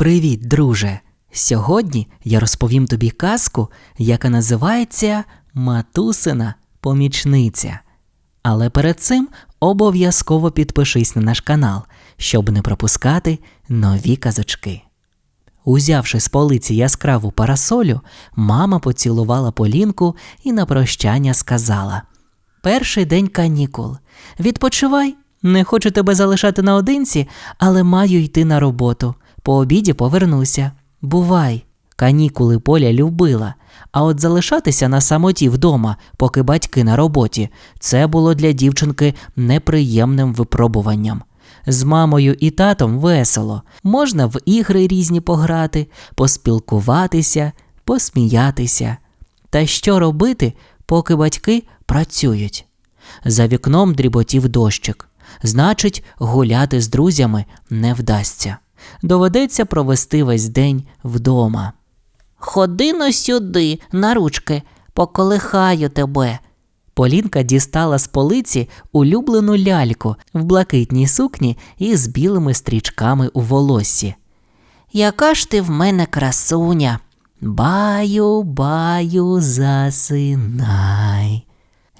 Привіт, друже! Сьогодні я розповім тобі казку, яка називається Матусина помічниця. Але перед цим обов'язково підпишись на наш канал, щоб не пропускати нові казочки. Узявши з полиці яскраву парасолю, мама поцілувала Полінку і на прощання сказала: Перший день канікул. Відпочивай. Не хочу тебе залишати наодинці, але маю йти на роботу. По обіді повернуся. Бувай. Канікули Поля любила, а от залишатися на самоті вдома, поки батьки на роботі, це було для дівчинки неприємним випробуванням. З мамою і татом весело, можна в ігри різні пограти, поспілкуватися, посміятися. Та що робити, поки батьки працюють? За вікном дріботів дощик. Значить, гуляти з друзями не вдасться. Доведеться провести весь день вдома. Ходи но сюди, на ручки, поколихаю тебе. Полінка дістала з полиці улюблену ляльку в блакитній сукні і з білими стрічками у волоссі. Яка ж ти в мене красуня? Баю, баю, засинай.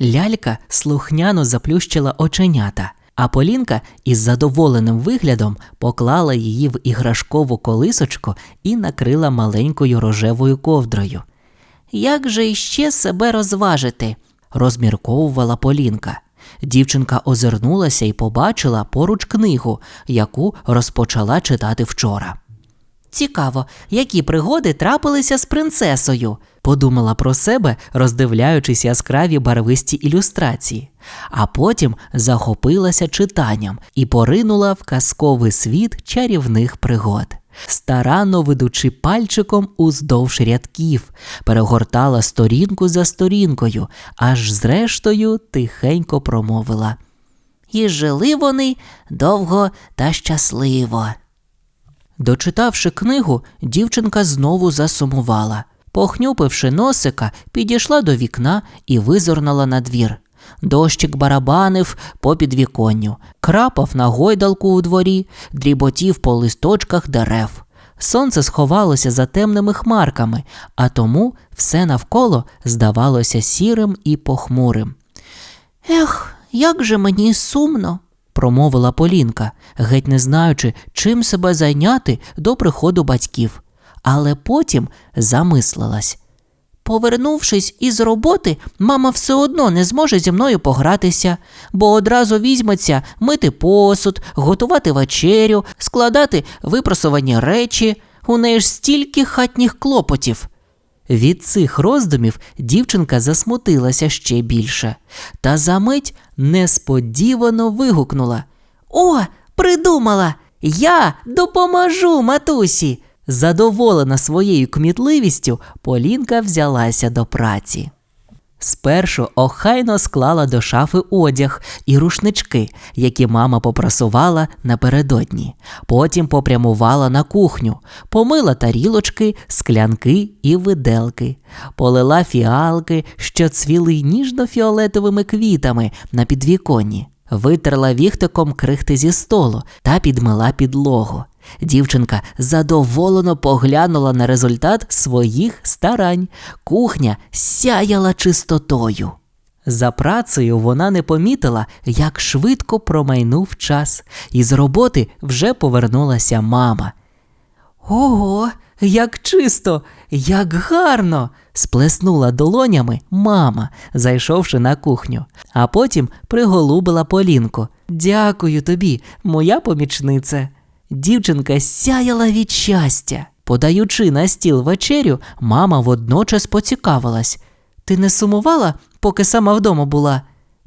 Лялька слухняно заплющила оченята, а Полінка із задоволеним виглядом поклала її в іграшкову колисочку і накрила маленькою рожевою ковдрою. Як же іще себе розважити? розмірковувала Полінка. Дівчинка озирнулася і побачила поруч книгу, яку розпочала читати вчора. Цікаво, які пригоди трапилися з принцесою. Подумала про себе, роздивляючись яскраві барвисті ілюстрації, а потім захопилася читанням і поринула в казковий світ чарівних пригод. Старанно ведучи пальчиком уздовж рядків, перегортала сторінку за сторінкою, аж зрештою тихенько промовила. І жили вони довго та щасливо. Дочитавши книгу, дівчинка знову засумувала. Похнюпивши носика, підійшла до вікна і визирнула на двір. Дощик барабанив по підвіконню, крапав на гойдалку у дворі, дріботів по листочках дерев. Сонце сховалося за темними хмарками, а тому все навколо здавалося сірим і похмурим. Ех, як же мені сумно. Промовила Полінка, геть не знаючи, чим себе зайняти до приходу батьків, але потім замислилась. Повернувшись із роботи, мама все одно не зможе зі мною погратися, бо одразу візьметься мити посуд, готувати вечерю, складати випросувані речі. У неї ж стільки хатніх клопотів. Від цих роздумів дівчинка засмутилася ще більше, та за мить несподівано вигукнула. О, придумала! Я допоможу матусі. Задоволена своєю кмітливістю, Полінка взялася до праці. Спершу охайно склала до шафи одяг і рушнички, які мама попрасувала напередодні. Потім попрямувала на кухню, помила тарілочки, склянки і виделки, полила фіалки, що цвіли ніжно-фіолетовими квітами на підвіконні, витерла віхтиком крихти зі столу та підмила підлогу. Дівчинка задоволено поглянула на результат своїх старань. Кухня сяяла чистотою. За працею вона не помітила, як швидко промайнув час, і з роботи вже повернулася мама. Ого, як чисто, як гарно! сплеснула долонями мама, зайшовши на кухню, а потім приголубила Полінку. Дякую тобі, моя помічнице. Дівчинка сяяла від щастя. Подаючи на стіл вечерю, мама водночас поцікавилась. Ти не сумувала, поки сама вдома була?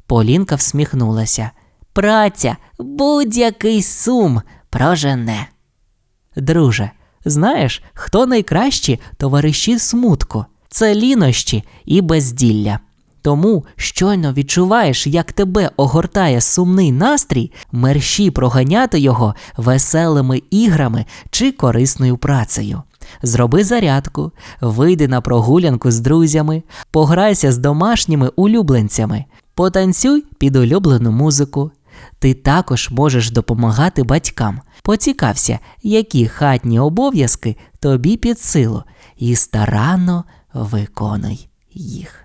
Полінка всміхнулася. Праця, будь-який сум прожене. Друже, знаєш, хто найкращі товариші смутку? Це лінощі і безділля. Тому щойно відчуваєш, як тебе огортає сумний настрій, мерщі проганяти його веселими іграми чи корисною працею. Зроби зарядку, вийди на прогулянку з друзями, пограйся з домашніми улюбленцями, потанцюй під улюблену музику. Ти також можеш допомагати батькам. Поцікався, які хатні обов'язки тобі під силу, і старанно виконуй їх.